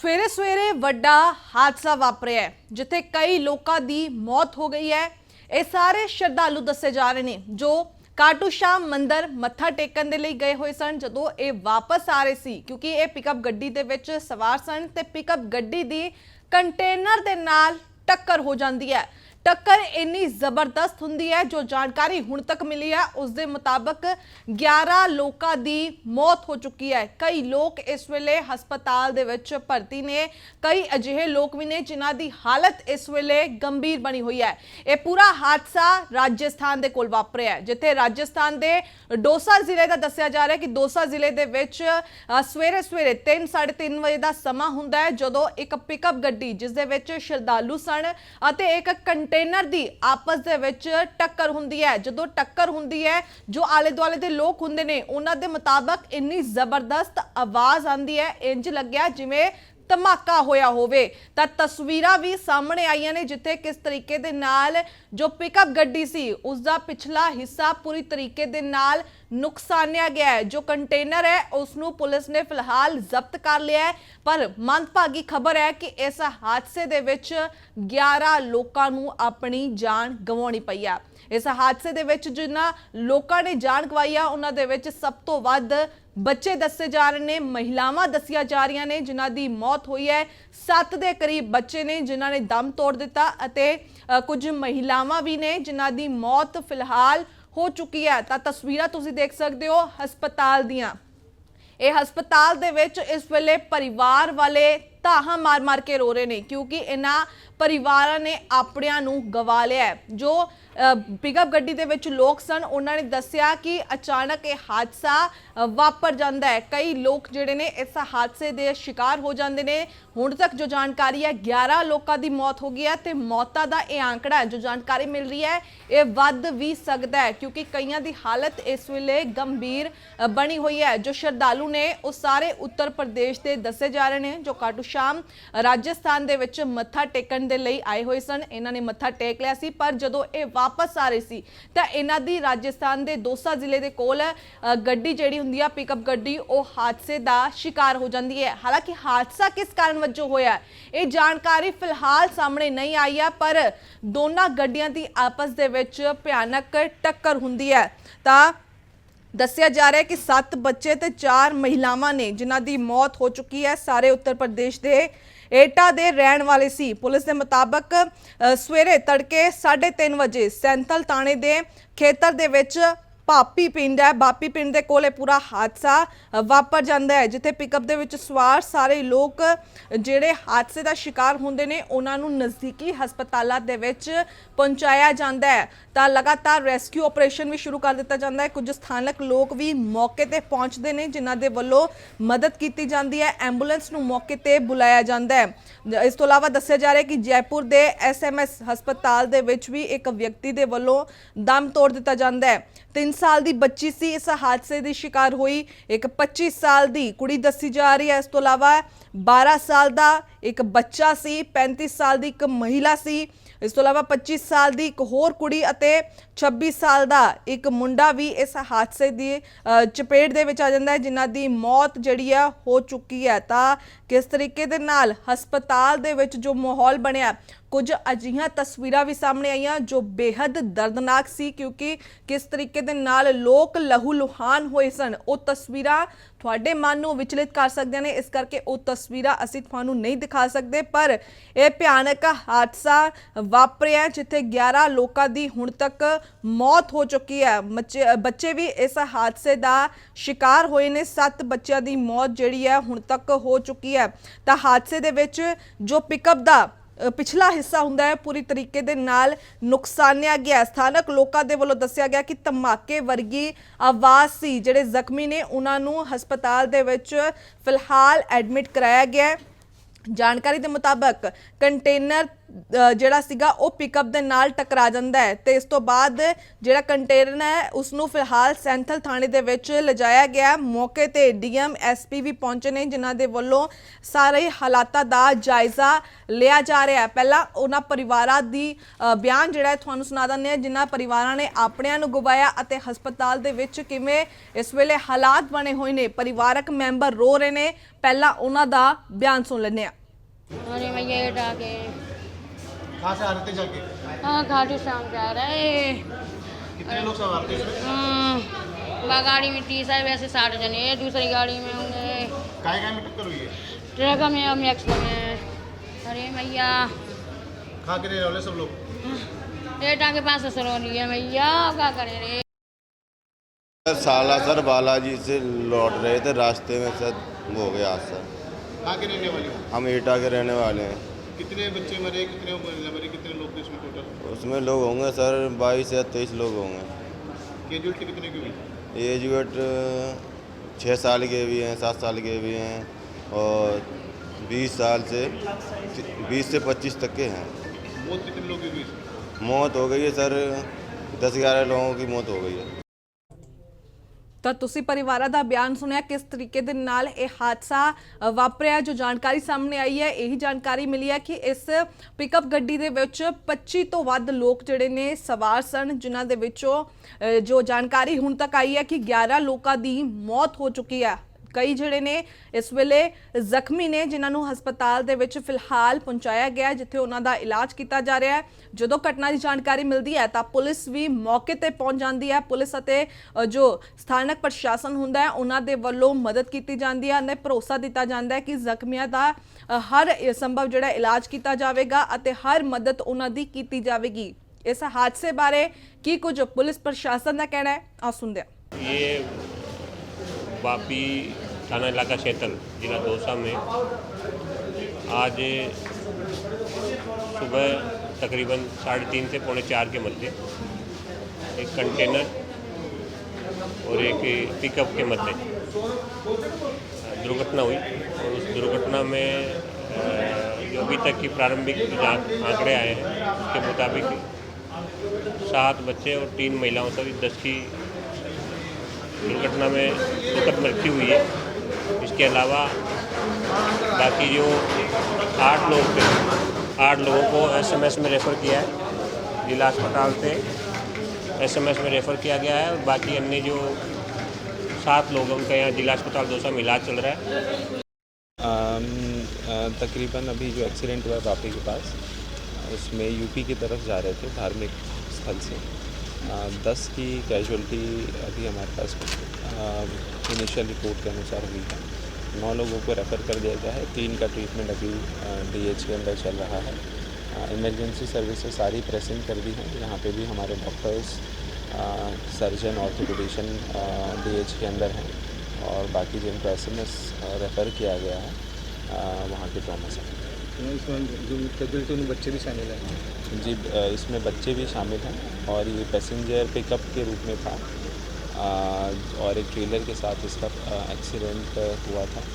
ਸਵੇਰੇ ਸਵੇਰੇ ਵੱਡਾ ਹਾਦਸਾ ਵਾਪਰਿਆ ਹੈ, ਜਿੱਥੇ ਕਈ ਲੋਕਾਂ ਦੀ ਮੌਤ ਹੋ ਗਈ ਹੈ। ਇਹ ਸਾਰੇ ਸ਼ਰਧਾਲੂ ਦੱਸੇ ਜਾ ਰਹੇ ਨੇ ਜੋ ਕਾਟੂ ਸ਼ਾਮ ਮੰਦਰ ਮੱਥਾ ਟੇਕਣ ਦੇ ਲਈ ਗਏ ਹੋਏ ਸਨ ਜਦੋਂ ਇਹ ਵਾਪਸ ਆ ਰਹੇ ਸੀ ਕਿਉਂਕਿ ਇਹ ਪਿਕਅਪ ਗੱਡੀ ਦੇ ਵਿੱਚ ਸਵਾਰ ਸਨ ਤੇ ਪਿਕਅਪ ਗੱਡੀ ਦੀ ਕੰਟੇਨਰ ਦੇ ਨਾਲ ਟੱਕਰ ਹੋ ਜਾਂਦੀ ਹੈ। ਟੱਕਰ ਇੰਨੀ ਜ਼ਬਰਦਸਤ ਹੁੰਦੀ ਹੈ ਜੋ ਜਾਣਕਾਰੀ ਹੁਣ ਤੱਕ ਮਿਲੀ ਹੈ ਉਸ ਦੇ ਮੁਤਾਬਕ 11 ਲੋਕਾਂ ਦੀ ਮੌਤ ਹੋ ਚੁੱਕੀ ਹੈ। ਕਈ ਲੋਕ ਇਸ ਵੇਲੇ ਹਸਪਤਾਲ ਦੇ ਵਿੱਚ ਭਰਤੀ ਨੇ। ਕਈ ਅਜਿਹੇ ਲੋਕ ਵੀ ਨੇ ਜਿਨ੍ਹਾਂ ਦੀ ਹਾਲਤ ਇਸ ਵੇਲੇ ਗੰਭੀਰ ਬਣੀ ਹੋਈ ਹੈ। ਇਹ ਪੂਰਾ ਹਾਦਸਾ ਰਾਜਸਥਾਨ ਦੇ ਕੋਲ ਵਾਪਰਿਆ ਹੈ ਜਿੱਥੇ ਰਾਜਸਥਾਨ ਦੇ ਡੋਸਾ ਜ਼ਿਲ੍ਹੇ ਦਾ ਦੱਸਿਆ ਜਾ ਰਿਹਾ ਹੈ ਕਿ ਡੋਸਾ ਜ਼ਿਲ੍ਹੇ ਦੇ ਵਿੱਚ ਅ, ਸਵੇਰੇ ਸਵੇਰੇ 3:30 ਵਜੇ ਦਾ ਸਮਾਂ ਹੁੰਦਾ ਹੈ ਜਦੋਂ ਇੱਕ ਪਿਕਅਪ ਗੱਡੀ ਜਿਸ ਦੇ ਵਿੱਚ ਸ਼ਰਧਾਲੂ ਸਨ ਅਤੇ ਇੱਕ ਕੰਟੇਨਰ ਦੀ ਆਪਸ ਦੇ ਵਿੱਚ ਟੱਕਰ ਹੁੰਦੀ ਹੈ। ਜਦੋਂ ਟੱਕਰ ਹੁੰਦੀ ਹੈ, ਜੋ ਆਲੇ ਦੁਆਲੇ ਦੇ ਲੋਕ ਹੁੰਦੇ ਨੇ, ਉਹਨਾਂ ਦੇ ਮੁਤਾਬਕ ਇੰਨੀ ਜ਼ਬਰਦਸਤ ਆਵਾਜ਼ ਆਉਂਦੀ ਹੈ। ਇੰਜ ਲੱਗਿਆ ਜਿਵੇਂ ਧਮਾਕਾ ਹੋਇਆ ਹੋਵੇ, ਤਾਂ ਤਸਵੀਰਾਂ ਵੀ ਸਾਹਮਣੇ ਆਈਆਂ ਨੇ ਜਿੱਥੇ ਕਿਸ ਤਰੀਕੇ ਦੇ ਨਾਲ ਜੋ ਪਿਕਅਪ ਗੱਡੀ ਸੀ ਉਸ ਦਾ ਪਿਛਲਾ ਹਿੱਸਾ ਪੂਰੀ ਤਰੀਕੇ ਦੇ ਨਾਲ ਨੁਕਸਾਨਿਆ ਗਿਆ ਹੈ। ਜੋ ਕੰਟੇਨਰ ਹੈ ਉਸ ਨੂੰ ਪੁਲਿਸ ਨੇ ਫਿਲਹਾਲ ਜ਼ਬਤ ਕਰ ਲਿਆ ਹੈ। ਪਰ ਮੰਦਭਾਗੀ ਖਬਰ ਹੈ ਕਿ ਇਸ ਹਾਦਸੇ ਦੇ ਵਿੱਚ 11 ਲੋਕਾਂ ਨੂੰ ਆਪਣੀ ਜਾਨ ਗਵਾਉਣੀ ਪਈ ਹੈ ਇਸ ਹਾਦਸੇ ਦੇ ਵਿੱਚ ਜਿਨ੍ਹਾਂ ਲੋਕਾਂ ਨੇ ਜਾਨ ਗਵਾਈ ਆ ਉਹਨਾਂ ਦੇ ਵਿੱਚ ਸਭ ਤੋਂ ਵੱਧ ਬੱਚੇ ਦੱਸੇ ਜਾ ਰਹੇ ਨੇ ਮਹਿਲਾਵਾਂ ਦੱਸੀਆਂ ਜਾ ਰਹੀਆਂ ਨੇ ਜਿਨ੍ਹਾਂ ਦੀ ਮੌਤ ਹੋਈ ਹੈ। 7 ਦੇ ਕਰੀਬ ਬੱਚੇ ਨੇ ਜਿਨ੍ਹਾਂ ਨੇ ਦਮ ਤੋੜ ਦਿੱਤਾ ਅਤੇ ਅ, ਕੁਝ ਮਹਿਲਾਵਾਂ ਵੀ ਨੇ ਜਿਨ੍ਹਾਂ ਦੀ ਮੌਤ ਫਿਲਹਾਲ ਹੋ ਚੁੱਕੀ ਹੈ। ਤਾਂ ਤਸਵੀਰਾਂ ਤੁਸੀਂ ਦੇਖ ਸਕਦੇ ਹੋ ਹਸਪਤਾਲ ਦੀਆਂ। ਇਹ ਹਸਪਤਾਲ ਦੇ ਵਿੱਚ ਇਸ ਵੇਲੇ ਪਰਿਵਾਰ ਵਾਲੇ ਧਾਹਾਂ ਮਾਰ-ਮਾਰ ਕੇ ਰੋ ਰਹੇ ਨੇ ਕਿਉਂਕਿ ਇਹਨਾਂ ਪਰਿਵਾਰਾਂ ਨੇ ਆਪਣਿਆਂ ਨੂੰ ਗਵਾ ਲਿਆ ਜੋ ਪਿਕਅਪ ਗੱਡੀ ਦੇ ਵਿੱਚ ਲੋਕ ਸਨ, ਉਹਨਾਂ ਨੇ ਦੱਸਿਆ ਕਿ ਅਚਾਨਕ ਇਹ ਹਾਦਸਾ ਵਾਪਰ ਜਾਂਦਾ ਹੈ। ਕਈ ਲੋਕ ਜਿਹੜੇ ਨੇ ਇਸ ਹਾਦਸੇ ਦੇ ਸ਼ਿਕਾਰ ਹੋ ਜਾਂਦੇ ਨੇ। ਹੁਣ ਤੱਕ ਜੋ ਜਾਣਕਾਰੀ ਹੈ 11 ਲੋਕਾਂ ਦੀ ਮੌਤ ਹੋ ਗਈ ਹੈ ਤੇ ਮੌਤਾਂ ਦਾ ਇਹ ਆંકੜਾ ਜੋ ਜਾਣਕਾਰੀ ਮਿਲ ਰਹੀ ਹੈ, ਇਹ ਵੱਧ ਵੀ ਸਕਦਾ ਹੈ ਕਿਉਂਕਿ ਕਈਆਂ ਦੀ ਹਾਲਤ ਇਸ ਵੇਲੇ ਗੰਭੀਰ ਬਣੀ ਹੋਈ ਹੈ। ਜੋ ਸ਼ਰਧਾਲੂ ਨੇ, ਉਹ ਸਾਰੇ ਉੱਤਰ ਪ੍ਰਦੇਸ਼ ਦੇ ਦੱਸੇ ਜਾ ਰਹੇ ਨੇ, ਜੋ ਕਾਟੂ ਸ਼ਾਮ, ਰਾਜਸਥਾਨ ਦੇ ਵਿੱਚ ਮੱਥਾ ਟੇਕਣ ਦੇ ਲਈ ਆਏ ਹੋਏ ਸਨ। ਇਹਨਾਂ ਨੇ ਮੱਥਾ ਟੇਕ ਲਿਆ ਸੀ, ਪਰ ਜਦੋਂ ਇਹ ਵਾਪਸ ਆ ਰਹੇ ਸੀ, ਤਾਂ ਇਹਨਾਂ ਦੀ ਰਾਜਸਥਾਨ ਦੇ ਦੋਸਾ ਜ਼ਿਲ੍ਹੇ ਦੇ ਕੋਲ ਗੱਡੀ ਜਿਹੜੀ ਹੁੰਦੀ ਆ ਪਿਕਅਪ ਗੱਡੀ, ਉਹ ਹਾਦਸੇ ਦਾ ਸ਼ਿਕਾਰ ਹੋ ਜਾਂਦੀ ਹੈ। ਹਾਲਾਂਕਿ ਹਾਦਸਾ ਕਿਸ ਕਾਰਨ ਵਜੋਂ ਹੋਇਆ, ਇਹ ਜਾਣਕਾਰੀ ਫਿਲਹਾਲ ਸਾਹਮਣੇ ਨਹੀਂ ਆਈ ਹੈ ਪਰ ਦੋਨਾਂ ਗੱਡੀਆਂ ਦੀ ਆਪਸ ਦੇ ਵਿੱਚ ਭਿਆਨਕ ਟੱਕਰ ਹੁੰਦੀ ਹੈ। ਤਾਂ ਦੱਸਿਆ ਜਾ ਰਿਹਾ ਹੈ ਕਿ 7 ਬੱਚੇ ਤੇ 4 ਮਹਿਲਾਵਾਂ ਨੇ, ਜਿਨ੍ਹਾਂ ਦੀ ਮੌਤ ਹੋ ਚੁੱਕੀ ਹੈ। ਸਾਰੇ ਉੱਤਰ ਪ੍ਰਦੇਸ਼ ਦੇ ਏਟਾ ਦੇ ਰਹਿਣ ਵਾਲੇ ਸੀ। ਪੁਲਿਸ ਦੇ ਮੁਤਾਬਕ ਸਵੇਰੇ ਤੜਕੇ 3:30 ਵਜੇ ਸੈਂਥਲ ਥਾਣੇ ਦੇ ਖੇਤਰ ਦੇ ਵਿੱਚ ਪਾਪੀ ਪਿੰਡ ਹੈ। ਬਾਪੀ ਪਿੰਡ ਦੇ ਕੋਲ ਇਹ ਪੂਰਾ ਹਾਦਸਾ ਵਾਪਰ ਜਾਂਦਾ ਹੈ, ਜਿੱਥੇ ਪਿਕਅਪ ਦੇ ਵਿੱਚ ਸਵਾਰ ਸਾਰੇ ਲੋਕ, ਜਿਹੜੇ ਹਾਦਸੇ ਦਾ ਸ਼ਿਕਾਰ ਹੁੰਦੇ ਨੇ, ਉਹਨਾਂ ਨੂੰ ਨਜ਼ਦੀਕੀ ਹਸਪਤਾਲਾਂ ਦੇ ਵਿੱਚ ਪਹੁੰਚਾਇਆ ਜਾਂਦਾ ਹੈ। ਤਾਂ ਲਗਾਤਾਰ ਰੈਸਕਿਊ ਆਪਰੇਸ਼ਨ ਵੀ ਸ਼ੁਰੂ ਕਰ ਦਿੱਤਾ ਜਾਂਦਾ ਹੈ। ਕੁਝ ਸਥਾਨਕ ਲੋਕ ਵੀ ਮੌਕੇ ਤੇ ਪਹੁੰਚਦੇ ਨੇ, ਜਿਨ੍ਹਾਂ ਦੇ ਵੱਲੋਂ ਮਦਦ ਕੀਤੀ ਜਾਂਦੀ ਹੈ। ਐਂਬੂਲੈਂਸ ਨੂੰ ਮੌਕੇ ਤੇ ਬੁਲਾਇਆ ਜਾਂਦਾ ਹੈ। ਇਸ ਤੋਂ ਇਲਾਵਾ ਦੱਸਿਆ ਜਾ ਰਿਹਾ ਹੈ ਕਿ ਜੈਪੁਰ ਦੇ ਐਸਐਮਐਸ ਹਸਪਤਾਲ ਦੇ ਵਿੱਚ ਵੀ ਇੱਕ ਵਿਅਕਤੀ ਦੇ ਵੱਲੋਂ ਦਮ ਤੋੜ ਦਿੱਤਾ ਜਾਂਦਾ ਹੈ। 3 ਸਾਲ ਦੀ ਬੱਚੀ ਸੀ ਇਸ ਹਾਦਸੇ ਦੀ ਸ਼ਿਕਾਰ ਹੋਈ ਇੱਕ 25 ਸਾਲ ਦੀ ਕੁੜੀ ਦੱਸੀ ਜਾ ਰਹੀ ਹੈ। ਇਸ ਤੋਂ ਇਲਾਵਾ 12 ਸਾਲ ਦਾ ਇੱਕ ਬੱਚਾ ਸੀ 35 ਸਾਲ ਦੀ ਇੱਕ ਮਹਿਲਾ ਸੀ। ਇਸ ਤੋਂ ਇਲਾਵਾ 25 ਸਾਲ ਦੀ ਇੱਕ ਹੋਰ ਕੁੜੀ ਅਤੇ 26 ਸਾਲ ਦਾ ਇੱਕ ਮੁੰਡਾ ਵੀ ਇਸ ਹਾਦਸੇ ਦੀ ਅ, ਚਪੇਟ ਦੇ ਵਿੱਚ ਆ ਜਾਂਦਾ ਹੈ ਜਿਨ੍ਹਾਂ ਦੀ ਮੌਤ ਜਿਹੜੀ ਹੈ ਹੋ ਚੁੱਕੀ ਹੈ। ਤਾਂ ਕਿਸ ਤਰੀਕੇ ਦੇ ਨਾਲ ਹਸਪਤਾਲ ਦੇ ਵਿੱਚ ਜੋ ਮਾਹੌਲ ਬਣਿਆ ਕੁਝ ਅਜਿਹੀਆਂ ਤਸਵੀਰਾਂ ਵੀ ਸਾਹਮਣੇ ਆਈਆਂ ਜੋ ਬੇहद ਦਰਦਨਾਕ ਸੀ ਕਿਉਂਕਿ ਕਿਸ ਤਰੀਕੇ ਦੇ ਨਾਲ ਲੋਕ ਲਹੂ ਲੁਹਾਨ ਹੋਏ ਸਨ। ਉਹ ਤਸਵੀਰਾਂ ਤੁਹਾਡੇ ਮਨ ਨੂੰ ਵਿਚਲਿਤ ਕਰ ਸਕਦੀਆਂ ਨੇ। ਇਸ ਕਰਕੇ ਉਹ ਤਸਵੀਰਾਂ ਅਸੀਂ ਤੁਹਾਨੂੰ ਨਹੀਂ ਦਿਖਾ ਸਕਦੇ, ਪਰ ਇਹ ਭਿਆਨਕ ਹਾਦਸਾ ਵਾਪਰਿਆ ਜਿੱਥੇ 11 ਲੋਕਾਂ ਦੀ ਹੁਣ ਤੱਕ ਮੌਤ ਹੋ ਚੁੱਕੀ ਹੈ। ਬੱਚੇ ਬੱਚੇ ਵੀ ਇਸ ਹਾਦਸੇ ਦਾ ਸ਼ਿਕਾਰ ਹੋਏ ਨੇ। 7 ਬੱਚਿਆਂ ਦੀ ਮੌਤ ਜਿਹੜੀ ਹੈ ਹੁਣ ਤੱਕ ਹੋ ਚੁੱਕੀ ਹੈ। ਤਾਂ ਹਾਦਸੇ ਦੇ ਵਿੱਚ ਜੋ ਪਿਕਅਪ ਦਾ ਪਿਛਲਾ ਹਿੱਸਾ ਹੁੰਦਾ ਹੈ, ਪੂਰੀ ਤਰੀਕੇ ਦੇ ਨਾਲ ਨੁਕਸਾਨਿਆ ਗਿਆ ਸਥਾਨਕ ਲੋਕਾਂ ਦੇ ਵੱਲੋਂ ਦੱਸਿਆ ਗਿਆ ਕਿ ਧਮਾਕੇ ਵਰਗੀ ਆਵਾਜ਼ ਸੀ, ਜਿਹੜੇ ਜ਼ਖਮੀ ਨੇ, ਉਹਨਾਂ ਨੂੰ ਹਸਪਤਾਲ ਦੇ ਵਿੱਚ ਫਿਲਹਾਲ ਐਡਮਿਟ ਕਰਾਇਆ ਗਿਆ ਜਾਣਕਾਰੀ ਦੇ ਮੁਤਾਬਕ ਕੰਟੇਨਰ ਜਿਹੜਾ ਸੀਗਾ, ਉਹ ਪਿਕਅਪ ਦੇ ਨਾਲ ਟਕਰਾ ਜਾਂਦਾ ਹੈ ਤੇ ਇਸ ਤੋਂ ਬਾਅਦ ਜਿਹੜਾ ਕੰਟੇਨਰ ਹੈ ਉਸ ਨੂੰ ਫਿਲਹਾਲ ਸੈਂਥਲ ਥਾਣੇ ਦੇ ਵਿੱਚ ਲਜਾਇਆ ਗਿਆ ਮੌਕੇ ਤੇ ਡੀਐਮ, ਐਸਪੀ ਵੀ ਪਹੁੰਚੇ ਨੇ, ਜਿਨ੍ਹਾਂ ਦੇ ਵੱਲੋਂ ਸਾਰੇ ਹਾਲਾਤਾਂ ਦਾ ਜਾਇਜ਼ਾ ਲਿਆ ਜਾ ਰਿਹਾ ਹੈ। ਪਹਿਲਾਂ ਉਹਨਾਂ ਪਰਿਵਾਰਾਂ ਦੀ ਬਿਆਨ ਜਿਹੜਾ ਤੁਹਾਨੂੰ ਸੁਣਾ ਦਿੰਦੇ ਹਾਂ, ਜਿਨ੍ਹਾਂ ਪਰਿਵਾਰਾਂ ਨੇ ਆਪਣਿਆਂ ਨੂੰ ਗਵਾਇਆ ਅਤੇ ਹਸਪਤਾਲ ਦੇ ਵਿੱਚ ਕਿਵੇਂ ਇਸ ਵੇਲੇ ਹਾਲਾਤ ਬਣੇ ਹੋਏ ਨੇ। ਪਰਿਵਾਰਕ ਮੈਂਬਰ ਰੋ ਰਹੇ ਨੇ। ਪਹਿਲਾਂ ਉਹਨਾਂ ਦਾ ਬਿਆਨ ਸੁਣ ਲੈਂਦੇ ਹਾਂ। ਉਹਨੇ ਮੈਂ ਇਹ ਡਾ कहाँ से आ रहे थे जाके? हाँ घाटू शाम जा रहे कितने लोग सवार थे? इसमें हम्म, बा गाड़ी में तीस है वैसे साठ जने हैं, दूसरी गाड़ी में होंगे काय काय में टक्कर हुई है ट्रक में और मैक्स में अरे भैया। कहाँ के रहने वाले सब लोग? डाके पास से सरो लिए भैया क्या करें रे? सालासर बालाजी से लौट रहे थे रास्ते में सर वो हो गया हादसा। कहाँ के रहने वाले हम एटा के रहने वाले हैं। कितने बच्चे मरे कितने महिला मरे कितने लोग थे इसमें टोटल उसमें लोग होंगे सर बाईस या तेईस लोग होंगे। कैजुअलिटी कितने की हुई? एज वेट छः साल के भी हैं सात साल के भी हैं और बीस साल से बीस से पच्चीस तक के हैं। मौत कितने लोग की मौत हो गई है सर दस ग्यारह लोगों की मौत हो गई है। ਤਾਂ ਤੁਸੀਂ ਪਰਿਵਾਰਾਂ ਦਾ ਬਿਆਨ ਸੁਣਿਆ, ਕਿਸ ਤਰੀਕੇ ਦੇ ਨਾਲ ਇਹ ਹਾਦਸਾ ਵਾਪਰਿਆ, ਜੋ ਜਾਣਕਾਰੀ ਸਾਹਮਣੇ ਆਈ ਹੈ, ਇਹੀ ਜਾਣਕਾਰੀ ਮਿਲੀ ਹੈ ਕਿ ਇਸ ਪਿਕਅਪ ਗੱਡੀ ਦੇ ਵਿੱਚ 25 ਤੋਂ ਵੱਧ ਲੋਕ ਜਿਹੜੇ ਨੇ ਸਵਾਰ ਸਨ, ਜਿਨ੍ਹਾਂ ਦੇ ਵਿੱਚੋਂ ਜੋ ਜਾਣਕਾਰੀ ਹੁਣ ਤੱਕ ਆਈ ਹੈ ਕਿ 11 ਲੋਕਾਂ ਦੀ ਮੌਤ ਹੋ ਚੁੱਕੀ ਹੈ। ਕਈ ਜਿਹੜੇ ਨੇ ਇਸ ਵੇਲੇ ਜ਼ਖਮੀ ਨੇ, ਜਿਨ੍ਹਾਂ ਨੂੰ ਹਸਪਤਾਲ ਦੇ ਵਿੱਚ ਫਿਲਹਾਲ ਪਹੁੰਚਾਇਆ ਗਿਆ ਜਿੱਥੇ ਉਹਨਾਂ ਦਾ ਇਲਾਜ ਕੀਤਾ ਜਾ ਰਿਹਾ ਹੈ। ਜਦੋਂ ਘਟਨਾ ਦੀ ਜਾਣਕਾਰੀ ਮਿਲਦੀ ਹੈ, ਤਾਂ ਪੁਲਿਸ ਵੀ ਮੌਕੇ ਤੇ ਪਹੁੰਚ ਜਾਂਦੀ ਹੈ। ਪੁਲਿਸ ਅਤੇ ਜੋ ਸਥਾਨਕ ਪ੍ਰਸ਼ਾਸਨ ਹੁੰਦਾ ਹੈ, ਉਹਨਾਂ ਦੇ ਵੱਲੋਂ ਮਦਦ ਕੀਤੀ ਜਾਂਦੀ ਹੈ ਅਤੇ ਭਰੋਸਾ ਦਿੱਤਾ ਜਾਂਦਾ ਹੈ ਕਿ ਜ਼ਖਮੀਆਂ ਦਾ ਹਰ ਸੰਭਵ ਜਿਹੜਾ ਇਲਾਜ ਕੀਤਾ ਜਾਵੇਗਾ ਅਤੇ ਹਰ ਮਦਦ ਉਹਨਾਂ ਦੀ ਕੀਤੀ ਜਾਵੇਗੀ। ਇਸ ਹਾਦਸੇ ਬਾਰੇ ਕੀ ਕੁਝ ਪੁਲਿਸ ਪ੍ਰਸ਼ਾਸਨ ਦਾ ਕਹਿਣਾ ਹੈ? ਆ ਸੁਣਦੇ ਹਾਂ। ये वापी थाना इलाका क्षेत्र, जिला दौसा में आज सुबह तकरीबन साढ़े तीन से पौने चार के मध्य एक कंटेनर और एक पिकअप के मध्य दुर्घटना हुई और उस दुर्घटना में जो अभी तक की प्रारंभिक आंकड़े आए हैं, उसके मुताबिक सात बच्चे और तीन महिलाओं सहित दस की दुर्घटना में दुखद मृत्यु हुई है। इसके अलावा बाकी जो आठ लोग थे, आठ लोगों को एसएमएस में रेफ़र किया है, जिला अस्पताल से एसएमएस में रेफ़र किया गया है। और बाकी अन्य जो सात लोग उनका यहाँ जिला अस्पताल दौसा में इलाज चल रहा है। तकरीबन अभी जो एक्सीडेंट हुआ है वापी के पास, उसमें यूपी की तरफ़ जा रहे थे, धार्मिक स्थल से। दस की कैजुअलिटी अभी हमारे पास इनिशियल रिपोर्ट के अनुसार हुई है। नौ लोगों को रेफ़र कर दिया गया है। तीन का ट्रीटमेंट अभी डीएच के अंदर चल रहा है। इमरजेंसी सर्विसेज़ सारी प्रेसिंग कर दी हैं। यहाँ पे भी हमारे doctors surgeon orthopedician D H के अंदर हैं। और बाकी जिनको एस एम एस रेफ़र किया गया है वहाँ के ट्रामा से। जो बच्चे भी शामिल हैं जी इसमें बच्चे भी शामिल हैं और ये पैसेंजर पिकअप के रूप में था। और एक ट्रेलर के साथ इसका एक्सीडेंट हुआ था।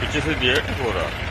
पीछे से जेट हो रहा